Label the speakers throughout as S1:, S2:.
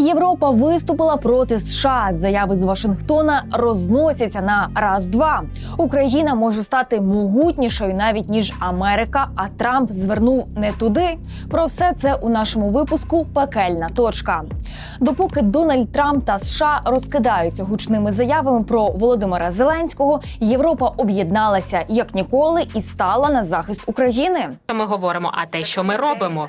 S1: Європа виступила проти США. Заяви з Вашингтона розносяться на раз-два. Україна може стати могутнішою навіть ніж Америка. А Трамп звернув не туди. Про все це у нашому випуску Пекельна точка. Допоки Дональд Трамп та США розкидаються гучними заявами про Володимира Зеленського, Європа об'єдналася як ніколи і стала на захист України.
S2: Ми говоримо, а те, що ми робимо.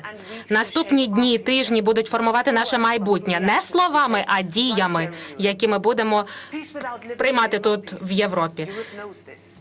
S2: Наступні дні, тижні будуть формувати наше майбутнє не словами, а діями, які ми будемо приймати тут в Європі.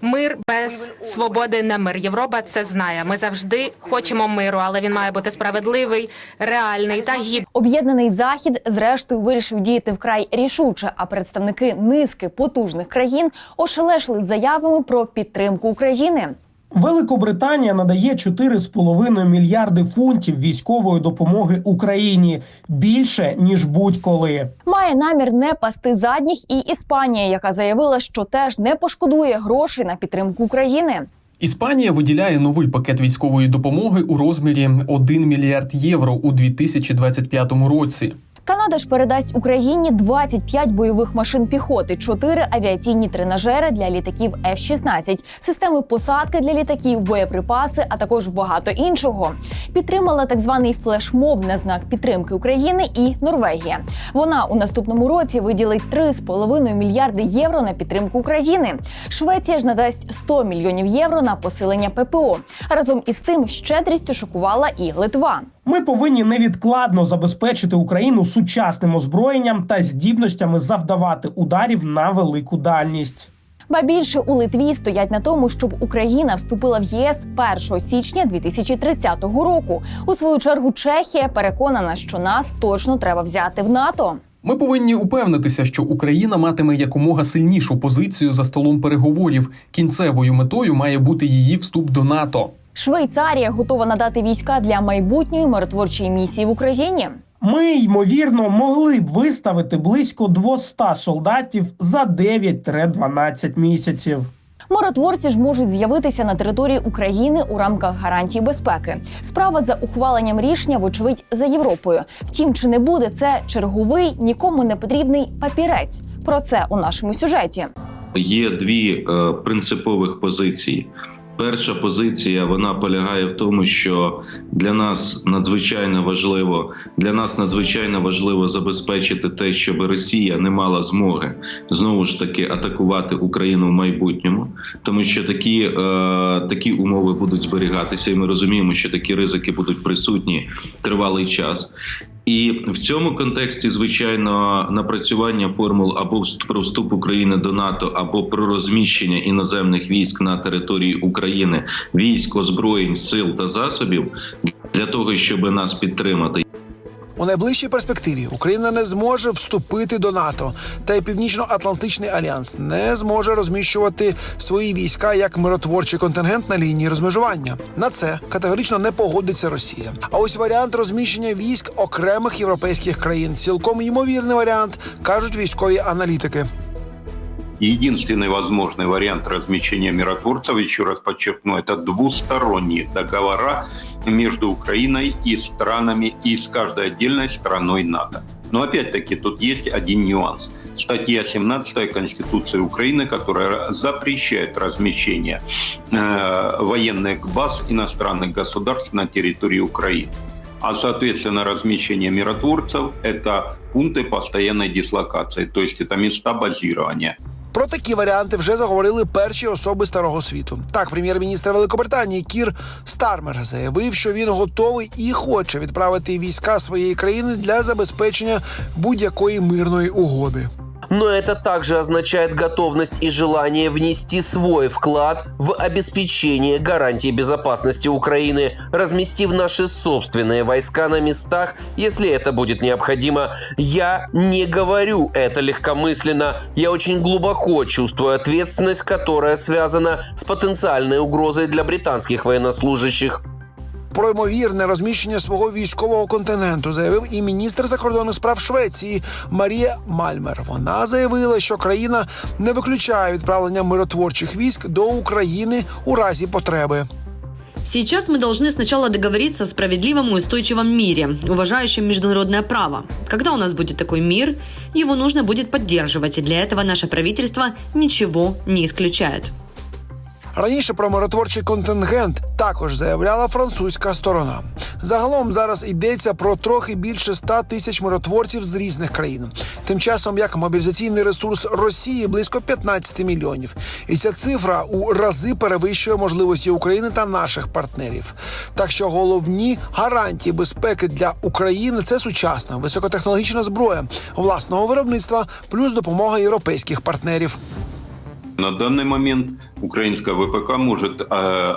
S2: Мир без свободи не мир. Європа це знає. Ми завжди хочемо миру, але він має бути справедливий, реальний та гідний.
S1: Об'єднаний захід зрештою вирішив діяти вкрай рішуче. А представники низки потужних країн ошелешили заявами про підтримку України.
S3: Великобританія надає 4,5 мільярди фунтів військової допомоги Україні більше ніж будь-коли.
S1: Має намір не пасти задніх і Іспанія, яка заявила, що теж не пошкодує грошей на підтримку України.
S4: Іспанія виділяє новий пакет військової допомоги у розмірі 1 мільярд євро у 2025 році.
S1: Канада ж передасть Україні 25 бойових машин піхоти, 4 авіаційні тренажери для літаків F-16, системи посадки для літаків, боєприпаси, а також багато іншого. Підтримала так званий флешмоб на знак підтримки України і Норвегія. Вона у наступному році виділить 3,5 мільярди євро на підтримку України. Швеція ж надасть 100 мільйонів євро на посилення ППО. Разом із тим щедрістю шокувала і Литва.
S3: Ми повинні невідкладно забезпечити Україну сучасним озброєнням та здібностями завдавати ударів на велику дальність.
S1: Ба більше у Литві стоять на тому, щоб Україна вступила в ЄС 1 січня 2030 року. У свою чергу Чехія переконана, що нас точно треба взяти в НАТО.
S4: Ми повинні упевнитися, що Україна матиме якомога сильнішу позицію за столом переговорів. Кінцевою метою має бути її вступ до НАТО.
S1: Швейцарія готова надати війська для майбутньої миротворчої місії в Україні.
S3: Ми ймовірно могли б виставити близько 200 солдатів за 9-12 місяців.
S1: Миротворці ж можуть з'явитися на території України у рамках гарантій безпеки. Справа за ухваленням рішення, вочевидь, за Європою. Втім, чи не буде це черговий нікому не потрібний папірець? Про це у нашому сюжеті.
S5: Є дві е, принципових позиції. Перша позиція вона полягає в тому, що для нас надзвичайно важливо для нас надзвичайно важливо забезпечити те, щоб Росія не мала змоги знову ж таки атакувати Україну в майбутньому, тому що такі, е, такі умови будуть зберігатися, і ми розуміємо, що такі ризики будуть присутні тривалий час. І в цьому контексті, звичайно, напрацювання формул або про вступ України до НАТО, або про розміщення іноземних військ на території України, військ, озброєнь, сил та засобів для того, щоб нас підтримати.
S6: У найближчій перспективі Україна не зможе вступити до НАТО, та й Північно-Атлантичний альянс не зможе розміщувати свої війська як миротворчий контингент на лінії розмежування. На це категорично не погодиться Росія. А ось варіант розміщення військ окремих європейських країн цілком ймовірний варіант, кажуть військові аналітики.
S7: Единственный возможный вариант размещения миротворцев, еще раз подчеркну, это двусторонние договора между Украиной и странами, и с каждой отдельной страной НАТО. Но опять-таки тут есть один нюанс. Статья 17 Конституции Украины, которая запрещает размещение э, военных баз иностранных государств на территории Украины. А, соответственно, размещение миротворцев – это пункты постоянной дислокации, то есть это места базирования.
S6: Про такі варіанти вже заговорили перші особи старого світу. Так, прем'єр-міністр Великобританії Кір Стармер заявив, що він готовий і хоче відправити війська своєї країни для забезпечення будь-якої мирної угоди.
S8: Но это также означает готовность и желание внести свой вклад в обеспечение гарантий безопасности Украины, разместив наши собственные войска на местах, если это будет необходимо. Я не говорю это легкомысленно. Я очень глубоко чувствую ответственность, которая связана с потенциальной угрозой для британских военнослужащих.
S6: Про ймовірне розміщення свого військового континенту заявив і міністр закордонних справ Швеції Марія Мальмер. Вона заявила, що країна не виключає відправлення миротворчих військ до України у разі потреби.
S9: Сейчас мы должны сначала договориться о справедливом и устойчивом мире, уважающем международное право. Когда у нас будет такой мир, его нужно будет поддерживать, и для этого наше правительство ничего не исключает.
S6: Раніше про миротворчий контингент також заявляла французька сторона. Загалом зараз йдеться про трохи більше 100 тисяч миротворців з різних країн. Тим часом як мобілізаційний ресурс Росії близько 15 мільйонів, і ця цифра у рази перевищує можливості України та наших партнерів. Так що головні гарантії безпеки для України це сучасна високотехнологічна зброя власного виробництва, плюс допомога європейських партнерів.
S7: На данный момент украинская ВПК может э,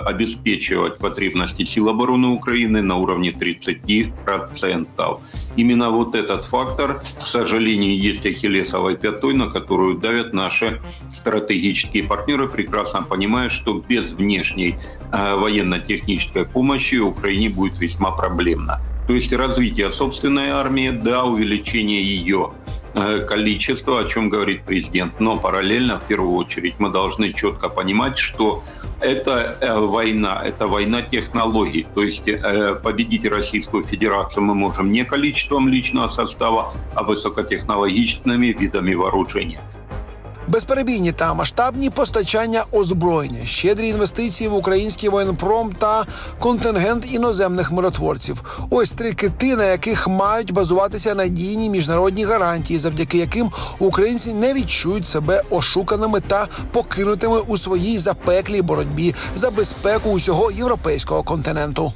S7: обеспечивать потребности сил обороны Украины на уровне 30%. Именно вот этот фактор, к сожалению, есть ахиллесовой пятой, на которую давят наши стратегические партнеры, прекрасно понимая, что без внешней э, военно-технической помощи Украине будет весьма проблемно. То есть развитие собственной армии, да, увеличение ее количество, о чем говорит президент. Но параллельно, в первую очередь, мы должны четко понимать, что это э, война, это война технологий. То есть э, победить Российскую Федерацию мы можем не количеством личного состава, а высокотехнологичными видами вооружения.
S6: Безперебійні та масштабні постачання озброєння, щедрі інвестиції в український воєнпром та контингент іноземних миротворців. Ось три кити, на яких мають базуватися надійні міжнародні гарантії, завдяки яким українці не відчують себе ошуканими та покинутими у своїй запеклій боротьбі за безпеку усього європейського континенту.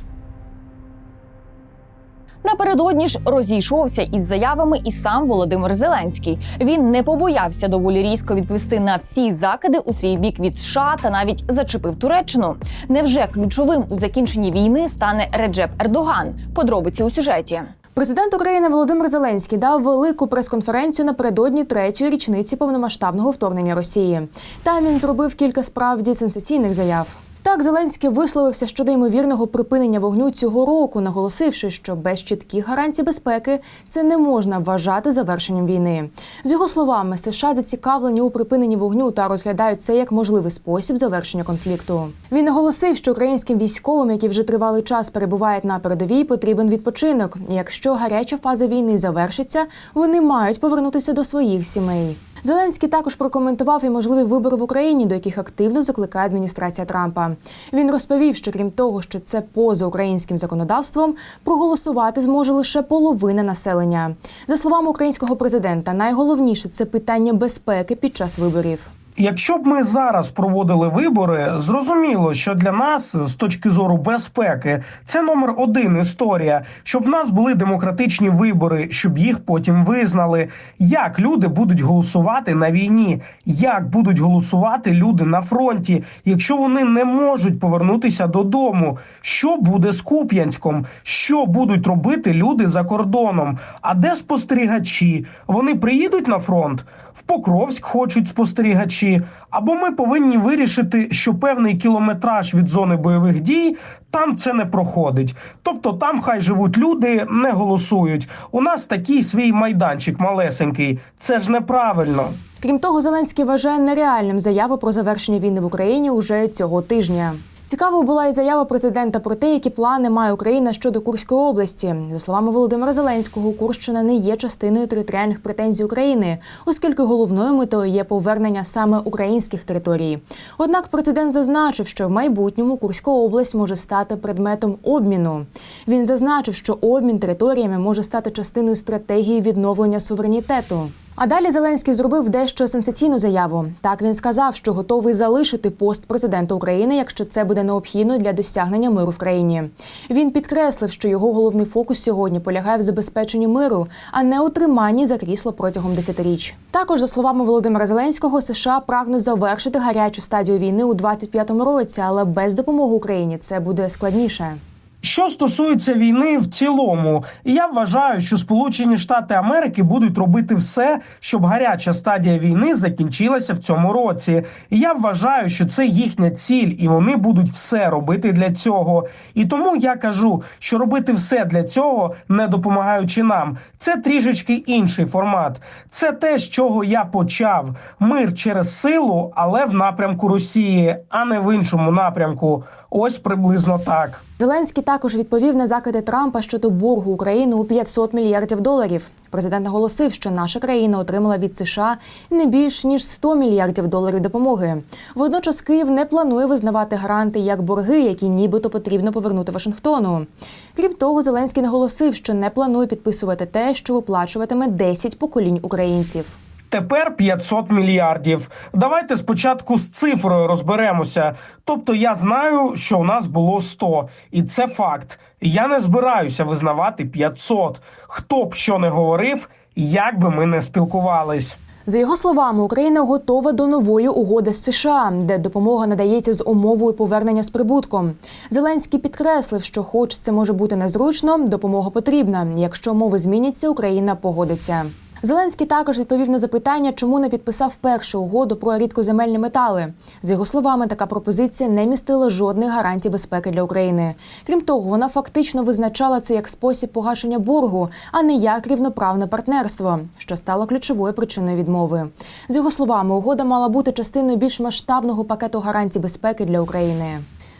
S1: Напередодні ж розійшовся із заявами і сам Володимир Зеленський. Він не побоявся доволі різко відповісти на всі закиди у свій бік від США та навіть зачепив Туреччину. Невже ключовим у закінченні війни стане Реджеп Ердоган? Подробиці у сюжеті.
S10: Президент України Володимир Зеленський дав велику прес-конференцію напередодні третьої річниці повномасштабного вторгнення Росії. Там він зробив кілька справді сенсаційних заяв. Так, Зеленський висловився щодо ймовірного припинення вогню цього року, наголосивши, що без чітких гарантій безпеки це не можна вважати завершенням війни. З його словами, США зацікавлені у припиненні вогню та розглядають це як можливий спосіб завершення конфлікту. Він наголосив, що українським військовим, які вже тривалий час перебувають на передовій, потрібен відпочинок. Якщо гаряча фаза війни завершиться, вони мають повернутися до своїх сімей. Зеленський також прокоментував і можливі вибори в Україні, до яких активно закликає адміністрація Трампа. Він розповів, що крім того, що це поза українським законодавством, проголосувати зможе лише половина населення. За словами українського президента, найголовніше це питання безпеки під час виборів.
S3: Якщо б ми зараз проводили вибори, зрозуміло, що для нас з точки зору безпеки це номер один історія, щоб в нас були демократичні вибори, щоб їх потім визнали. Як люди будуть голосувати на війні, як будуть голосувати люди на фронті, якщо вони не можуть повернутися додому, що буде з Куп'янськом, що будуть робити люди за кордоном? А де спостерігачі? Вони приїдуть на фронт? В Покровськ хочуть спостерігачі, або ми повинні вирішити, що певний кілометраж від зони бойових дій там це не проходить. Тобто там хай живуть люди, не голосують. У нас такий свій майданчик малесенький. Це ж неправильно.
S10: Крім того, Зеленський вважає нереальним заяву про завершення війни в Україні уже цього тижня. Цікавою була і заява президента про те, які плани має Україна щодо Курської області. За словами Володимира Зеленського, Курщина не є частиною територіальних претензій України, оскільки головною метою є повернення саме українських територій. Однак президент зазначив, що в майбутньому Курська область може стати предметом обміну. Він зазначив, що обмін територіями може стати частиною стратегії відновлення суверенітету. А далі Зеленський зробив дещо сенсаційну заяву. Так він сказав, що готовий залишити пост президента України, якщо це буде необхідно для досягнення миру в країні. Він підкреслив, що його головний фокус сьогодні полягає в забезпеченні миру, а не у триманні за крісло протягом десятиріч. Також, за словами Володимира Зеленського, США прагнуть завершити гарячу стадію війни у 25-му році, але без допомоги Україні це буде складніше.
S3: Що стосується війни в цілому, я вважаю, що Сполучені Штати Америки будуть робити все, щоб гаряча стадія війни закінчилася в цьому році. Я вважаю, що це їхня ціль, і вони будуть все робити для цього. І тому я кажу, що робити все для цього, не допомагаючи нам, це трішечки інший формат. Це те, з чого я почав: мир через силу, але в напрямку Росії, а не в іншому напрямку. Ось приблизно так.
S10: Зеленський також відповів на закиди Трампа щодо боргу України у 500 мільярдів доларів. Президент наголосив, що наша країна отримала від США не більш ніж 100 мільярдів доларів допомоги. Водночас Київ не планує визнавати гранти як борги, які нібито потрібно повернути Вашингтону. Крім того, Зеленський наголосив, що не планує підписувати те, що виплачуватиме 10 поколінь українців.
S3: Тепер 500 мільярдів. Давайте спочатку з цифрою розберемося. Тобто я знаю, що у нас було 100, і це факт. Я не збираюся визнавати 500. Хто б що не говорив, як би ми не спілкувались.
S10: За його словами, Україна готова до нової угоди з США, де допомога надається з умовою повернення з прибутком. Зеленський підкреслив, що, хоч це може бути незручно, допомога потрібна. Якщо умови зміняться, Україна погодиться. Зеленський також відповів на запитання, чому не підписав першу угоду про рідкоземельні метали. За його словами, така пропозиція не містила жодних гарантій безпеки для України. Крім того, вона фактично визначала це як спосіб погашення боргу, а не як рівноправне партнерство, що стало ключовою причиною відмови. З його словами, угода мала бути частиною більш масштабного пакету гарантій безпеки для України.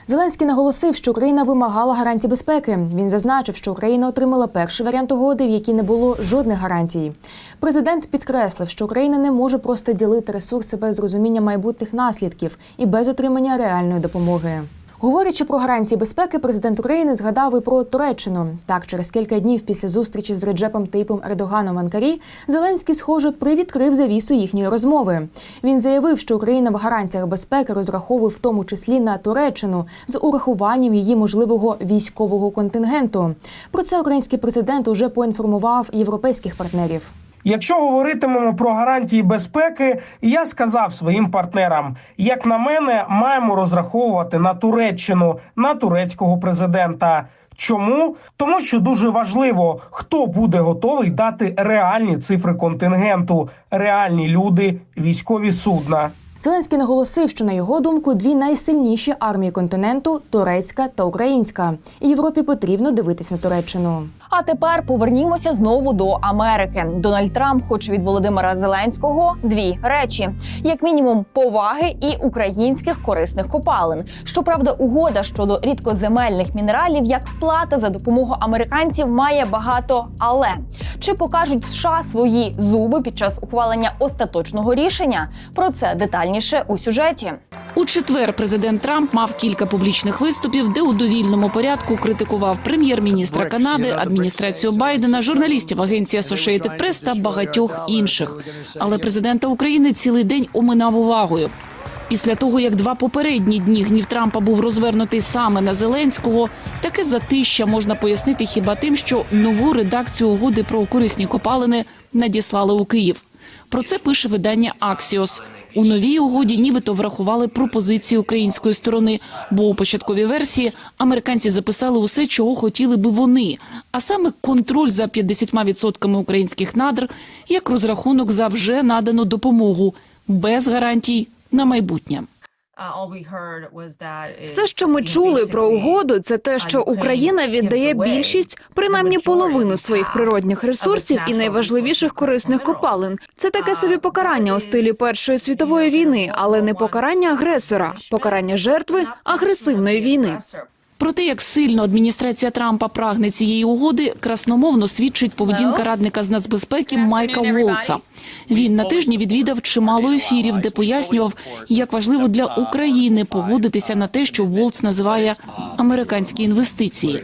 S10: Зеленський наголосив, що Україна вимагала гарантій безпеки. Він зазначив, що Україна отримала перший варіант угоди, в якій не було жодних гарантій. Президент підкреслив, що Україна не може просто ділити ресурси без розуміння майбутніх наслідків і без отримання реальної допомоги. Говорячи про гарантії безпеки, президент України згадав і про Туреччину. Так, через кілька днів після зустрічі з Реджепом Тейпом Ердоганом в Анкарі Зеленський, схоже, привідкрив завісу їхньої розмови. Він заявив, що Україна в гарантіях безпеки розраховує в тому числі на Туреччину з урахуванням її можливого військового контингенту. Про це український президент уже поінформував європейських партнерів.
S3: Якщо говоритимемо про гарантії безпеки, я сказав своїм партнерам: як на мене, маємо розраховувати на Туреччину, на турецького президента. Чому? Тому що дуже важливо, хто буде готовий дати реальні цифри контингенту, реальні люди, військові судна.
S10: Зеленський наголосив, що на його думку дві найсильніші армії континенту турецька та українська. І Європі потрібно дивитись на Туреччину.
S1: А тепер повернімося знову до Америки. Дональд Трамп хоче від Володимира Зеленського дві речі: як мінімум, поваги і українських корисних копалин. Щоправда, угода щодо рідкоземельних мінералів як плата за допомогу американців має багато але чи покажуть США свої зуби під час ухвалення остаточного рішення? Про це детальніше у сюжеті.
S11: У четвер президент Трамп мав кілька публічних виступів, де у довільному порядку критикував прем'єр-міністра Канади, адміністрацію Байдена, журналістів агенції Associated Press та багатьох інших. Але президента України цілий день оминав увагою. Після того, як два попередні дні гнів Трампа був розвернутий саме на Зеленського, таке затища можна пояснити хіба тим, що нову редакцію угоди про корисні копалини надіслали у Київ. Про це пише видання Аксіос. У новій угоді нібито врахували пропозиції української сторони, бо у початковій версії американці записали усе, чого хотіли би вони, а саме контроль за 50% українських надр як розрахунок за вже надану допомогу без гарантій на майбутнє.
S12: Все, що ми чули про угоду, це те, що Україна віддає більшість, принаймні половину своїх природних ресурсів і найважливіших корисних копалин. Це таке собі покарання у стилі Першої світової війни, але не покарання агресора, покарання жертви агресивної війни.
S11: Про те, як сильно адміністрація Трампа прагне цієї угоди, красномовно свідчить поведінка радника з нацбезпеки Майка Волца. Він на тижні відвідав чимало ефірів, де пояснював, як важливо для України погодитися на те, що Волц називає американські інвестиції.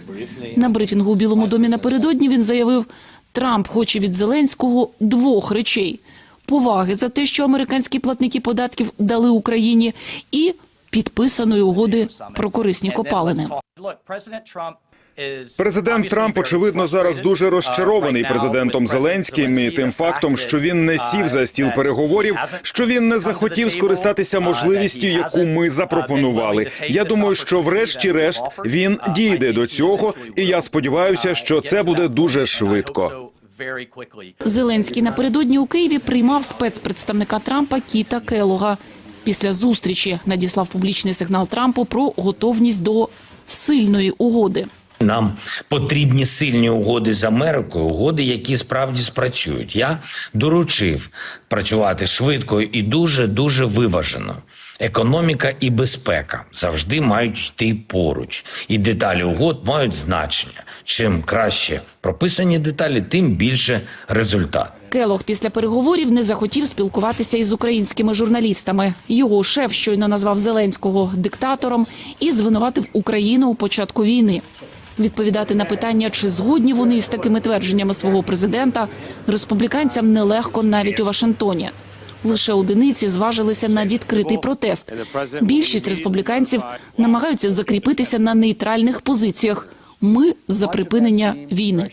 S11: На брифінгу у Білому домі напередодні він заявив, Трамп хоче від Зеленського двох речей: поваги за те, що американські платники податків дали Україні, і підписаної угоди про корисні копалини.
S13: Президент Трамп очевидно зараз дуже розчарований президентом Зеленським і тим фактом, що він не сів за стіл переговорів, що він не захотів скористатися можливістю, яку ми запропонували. Я думаю, що врешті-решт він дійде до цього, і я сподіваюся, що це буде дуже швидко.
S11: Зеленський напередодні у Києві приймав спецпредставника Трампа Кіта Келога. Після зустрічі надіслав публічний сигнал Трампу про готовність до сильної угоди.
S14: Нам потрібні сильні угоди з Америкою, угоди, які справді спрацюють. Я доручив працювати швидко і дуже дуже виважено. Економіка і безпека завжди мають йти поруч, і деталі угод мають значення. Чим краще прописані деталі, тим більше результат.
S11: Келог після переговорів не захотів спілкуватися із українськими журналістами. Його шеф щойно назвав Зеленського диктатором і звинуватив Україну у початку війни. Відповідати на питання, чи згодні вони із такими твердженнями свого президента, республіканцям нелегко навіть у Вашингтоні. Лише одиниці зважилися на відкритий протест. Більшість республіканців намагаються закріпитися на нейтральних позиціях. Ми за припинення війни.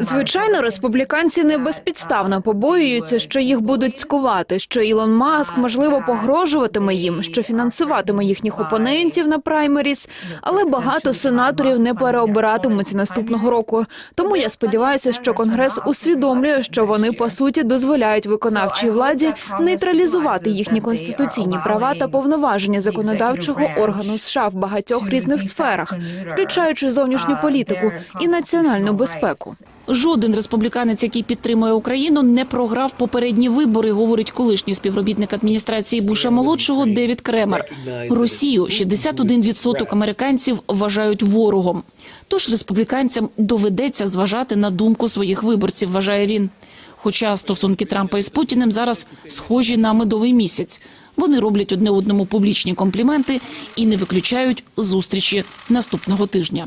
S12: Звичайно, республіканці не безпідставно побоюються, що їх будуть цькувати, що Ілон Маск можливо погрожуватиме їм, що фінансуватиме їхніх опонентів на праймеріс, але багато сенаторів не переобиратимуться наступного року. Тому я сподіваюся, що конгрес усвідомлює, що вони по суті дозволяють виконавчій владі нейтралізувати їхні конституційні права та повноваження законодавчого органу США в багатьох різних сферах, включаючи зовнішню політику і національну безпеку.
S11: Жоден республіканець, який підтримує Україну, не програв попередні вибори, говорить колишній співробітник адміністрації Буша молодшого Девід Кремер. Росію 61% американців вважають ворогом. Тож республіканцям доведеться зважати на думку своїх виборців, вважає він. Хоча стосунки Трампа із Путіним зараз схожі на медовий місяць. Вони роблять одне одному публічні компліменти і не виключають зустрічі наступного тижня.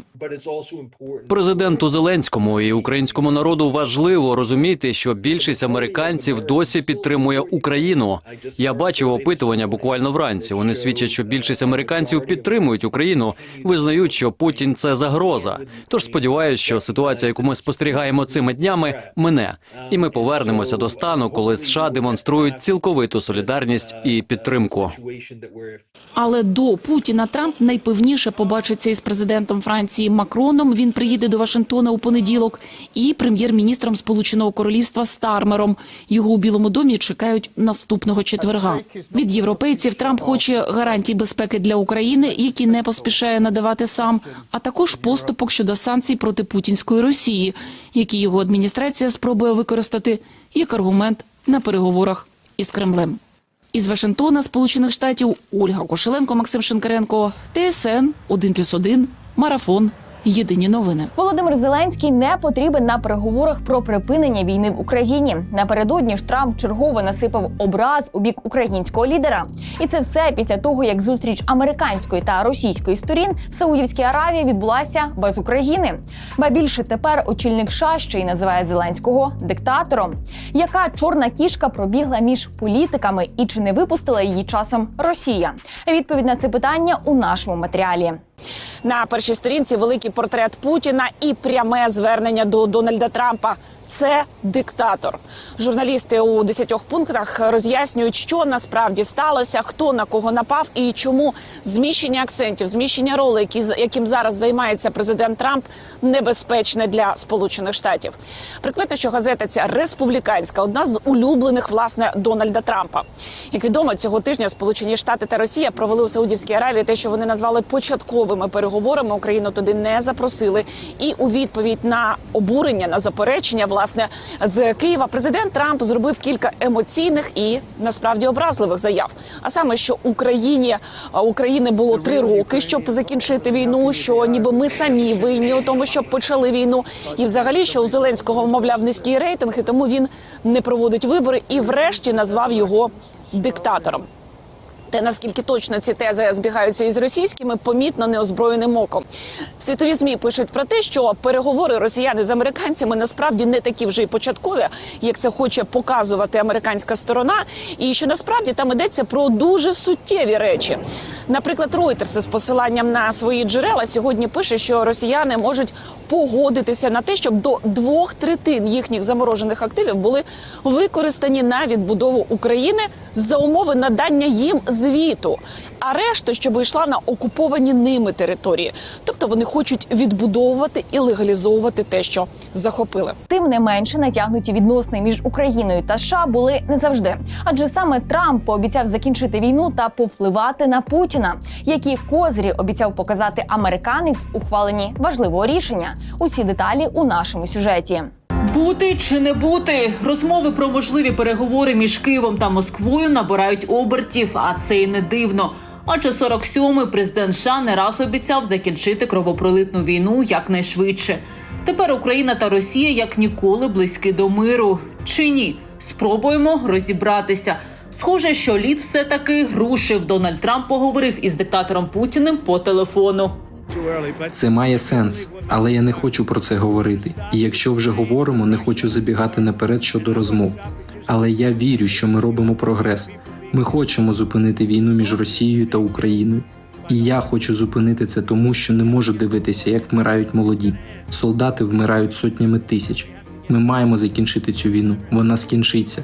S15: Президенту Зеленському і українському народу важливо розуміти, що більшість американців досі підтримує Україну. Я бачив опитування буквально вранці. Вони свідчать, що більшість американців підтримують Україну, визнають, що Путін це загроза. Тож сподіваюся, що ситуація, яку ми спостерігаємо цими днями, мине, і ми повернемося до стану, коли США демонструють цілковиту солідарність і підтримку.
S11: Але до Путіна Трамп найпевніше побачиться із президентом Франції Макроном. Він приїде до Вашингтона у понеділок, і прем'єр-міністром Сполученого Королівства Стармером. Його у Білому домі чекають наступного четверга. Від європейців Трамп хоче гарантій безпеки для України, які не поспішає надавати сам, а також поступок щодо санкцій проти путінської Росії, які його адміністрація спробує використати як аргумент на переговорах із Кремлем. Із Вашингтона, Сполучених Штатів, Ольга Кошеленко, Максим Шинкаренко, ТСН 1+,1, Марафон. Єдині новини.
S1: Володимир Зеленський не потрібен на переговорах про припинення війни в Україні. Напередодні ж Трамп чергово насипав образ у бік українського лідера. І це все після того, як зустріч американської та російської сторін в Саудівській Аравії відбулася без України. Ба більше тепер очільник США ще й називає Зеленського диктатором. Яка чорна кішка пробігла між політиками і чи не випустила її часом Росія? Відповідь на це питання у нашому матеріалі.
S16: На першій сторінці великий портрет Путіна і пряме звернення до Дональда Трампа. Це диктатор. Журналісти у десятьох пунктах роз'яснюють, що насправді сталося, хто на кого напав і чому зміщення акцентів, зміщення ролей, які яким зараз займається президент Трамп, небезпечне для Сполучених Штатів. Прикметно, що газета ця республіканська, одна з улюблених власне Дональда Трампа. Як відомо, цього тижня Сполучені Штати та Росія провели у Саудівській Аравії те, що вони назвали початковими переговорами. Україну туди не запросили. І у відповідь на обурення на заперечення власне з Києва президент Трамп зробив кілька емоційних і насправді образливих заяв. А саме, що Україні України було три роки, щоб закінчити війну. Що ніби ми самі винні у тому, щоб почали війну, і взагалі, що у Зеленського мовляв низький рейтинг, і тому він не проводить вибори і, врешті, назвав його диктатором. Те, наскільки точно ці тези збігаються із російськими, помітно неозброєним оком. Світові змі пишуть про те, що переговори росіяни з американцями насправді не такі вже й початкові, як це хоче показувати американська сторона, і що насправді там йдеться про дуже суттєві речі. Наприклад, Reuters з посиланням на свої джерела сьогодні пише, що росіяни можуть погодитися на те, щоб до двох третин їхніх заморожених активів були використані на відбудову України за умови надання їм звіту, а решта, щоб йшла на окуповані ними території. Тобто вони хочуть відбудовувати і легалізовувати те, що захопили.
S1: Тим не менше натягнуті відносини між Україною та США були не завжди, адже саме Трамп пообіцяв закінчити війну та повпливати на Путіна. Які козирі обіцяв показати американець в ухваленні важливого рішення? Усі деталі у нашому сюжеті.
S17: Бути чи не бути розмови про можливі переговори між Києвом та Москвою набирають обертів, а це й не дивно. Адже 47-й президент США не раз обіцяв закінчити кровопролитну війну якнайшвидше. Тепер Україна та Росія як ніколи близькі до миру. Чи ні? Спробуємо розібратися. Схоже, що лід все таки рушив. Дональд Трамп поговорив із диктатором Путіним по телефону.
S18: Це має сенс, але я не хочу про це говорити. І якщо вже говоримо, не хочу забігати наперед щодо розмов. Але я вірю, що ми робимо прогрес. Ми хочемо зупинити війну між Росією та Україною. І я хочу зупинити це тому, що не можу дивитися, як вмирають молоді. Солдати вмирають сотнями тисяч. Ми маємо закінчити цю війну. Вона скінчиться.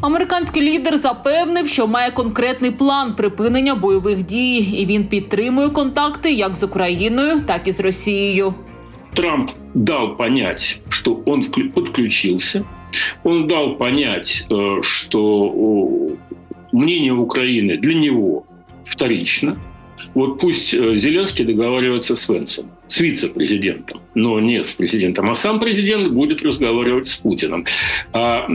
S17: Американський лідер запевнив, що має конкретний план припинення бойових дій, і він підтримує контакти як з Україною, так і з Росією.
S19: Трамп дав понять, що он підключився. Він дал понять, що что України мнение Украины для него вторично. Вот пусть э, Зеленский договаривается с Венсом, с вице-президентом, но не с президентом, а сам президент будет разговаривать с Путиным. А,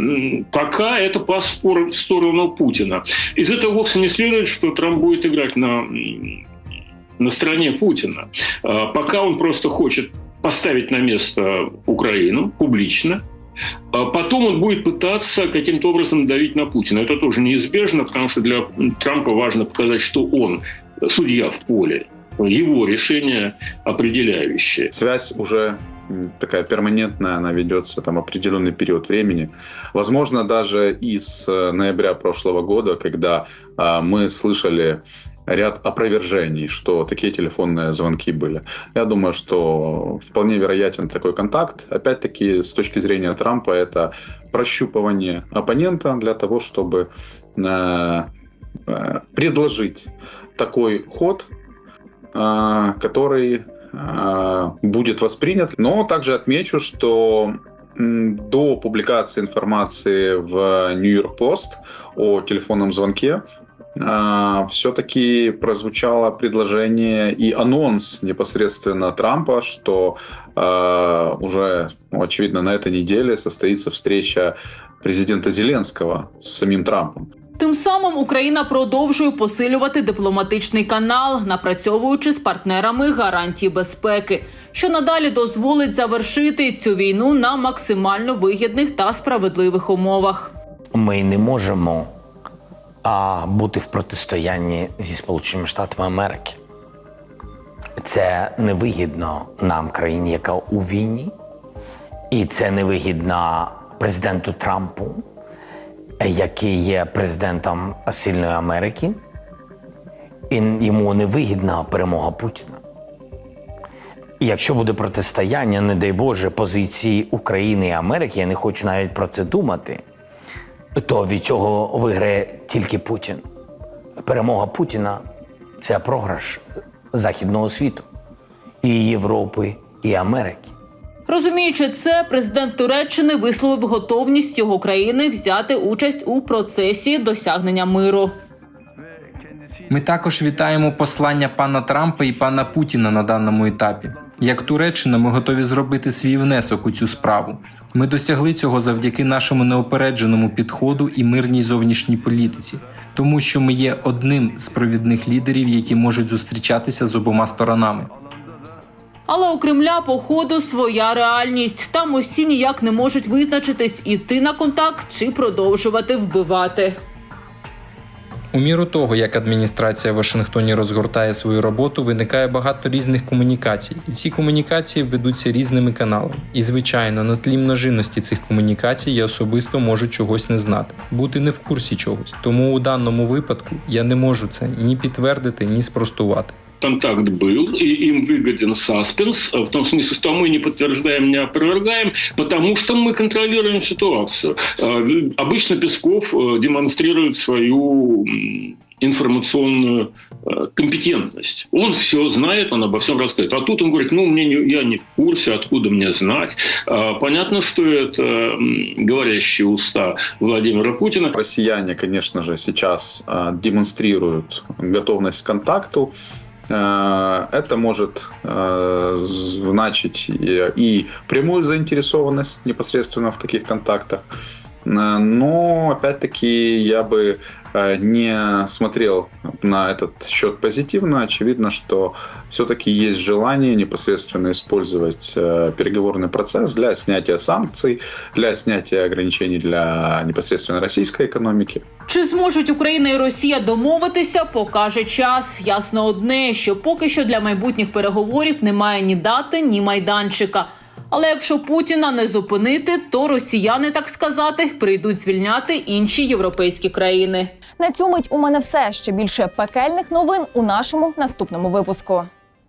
S19: пока это паспорт в сторону Путина. Из этого вовсе не следует, что Трамп будет играть на, на стороне Путина. А, пока он просто хочет поставить на место Украину публично, а потом он будет пытаться каким-то образом давить на Путина. Это тоже неизбежно, потому что для Трампа важно показать, что он судья в поле, его решение определяющее.
S20: Связь уже такая перманентная, она ведется там определенный период времени. Возможно, даже из э, ноября прошлого года, когда а, мы слышали ряд опровержений, что такие телефонные звонки были. Я думаю, что вполне вероятен такой контакт. Опять-таки, с точки зрения Трампа, это прощупывание оппонента для того, чтобы э, э, предложить такой ход, э, который э, будет воспринят. Но также отмечу, что до публикации информации в New York Post о телефонном звонке все-таки прозвучало предложение и анонс непосредственно Трампа, что уже, ну, очевидно, на этой неделе состоится встреча президента Зеленского с самим Трампом.
S17: Тим самим Україна продовжує посилювати дипломатичний канал, напрацьовуючи з партнерами гарантії безпеки, що надалі дозволить завершити цю війну на максимально вигідних та справедливих умовах.
S14: Ми не можемо а, бути в протистоянні зі Сполученими Штатами Америки. Це невигідно нам, країні, яка у війні, і це невигідно президенту Трампу, який є президентом сильної Америки, і йому невигідна перемога Путіна. І якщо буде протистояння, не дай Боже, позиції України і Америки, я не хочу навіть про це думати, то від цього виграє тільки Путін. Перемога Путіна це програш Західного світу, і Європи, і Америки.
S17: Розуміючи це, президент Туреччини висловив готовність його країни взяти участь у процесі досягнення миру.
S18: Ми також вітаємо послання пана Трампа і пана Путіна на даному етапі. Як Туреччина, ми готові зробити свій внесок у цю справу. Ми досягли цього завдяки нашому неопередженому підходу і мирній зовнішній політиці, тому що ми є одним з провідних лідерів, які можуть зустрічатися з обома сторонами.
S17: Але у Кремля, походу, своя реальність. Там усі ніяк не можуть визначитись, іти на контакт чи продовжувати вбивати.
S18: У міру того, як адміністрація в Вашингтоні розгортає свою роботу, виникає багато різних комунікацій, і ці комунікації ведуться різними каналами. І звичайно, на тлі множинності цих комунікацій я особисто можу чогось не знати, бути не в курсі чогось. Тому у даному випадку я не можу це ні підтвердити, ні спростувати.
S19: Контакт был, и им выгоден саспенс, в том смысле, что мы не подтверждаем, не опровергаем, потому что мы контролируем ситуацию. Э, Обычно Песков э, демонстрирует свою информационную э, компетентность. Он все знает, он обо всем рассказывает. А тут он говорит, ну, мне не, я не в курсе, откуда мне знать. Понятно, что это говорящие уста Владимира Путина.
S20: Россияне, конечно же, сейчас э, демонстрируют готовность к контакту. Э, Это может э, значить и, прямую заинтересованность непосредственно в таких контактах. Э, Но, опять-таки, я бы не смотрел на этот счет позитивно. Очевидно, что все-таки есть желание непосредственно использовать э, переговорный процесс для снятия санкций, для снятия ограничений для непосредственно российской экономики.
S17: Чи зможуть Україна і Росія домовитися, покаже час. Ясно одне, що поки що для майбутніх переговорів немає ні дати, ні майданчика. Але якщо Путіна не зупинити, то росіяни, так сказати, прийдуть звільняти інші європейські країни.
S1: На цю мить у мене все ще більше пекельних новин у нашому наступному випуску.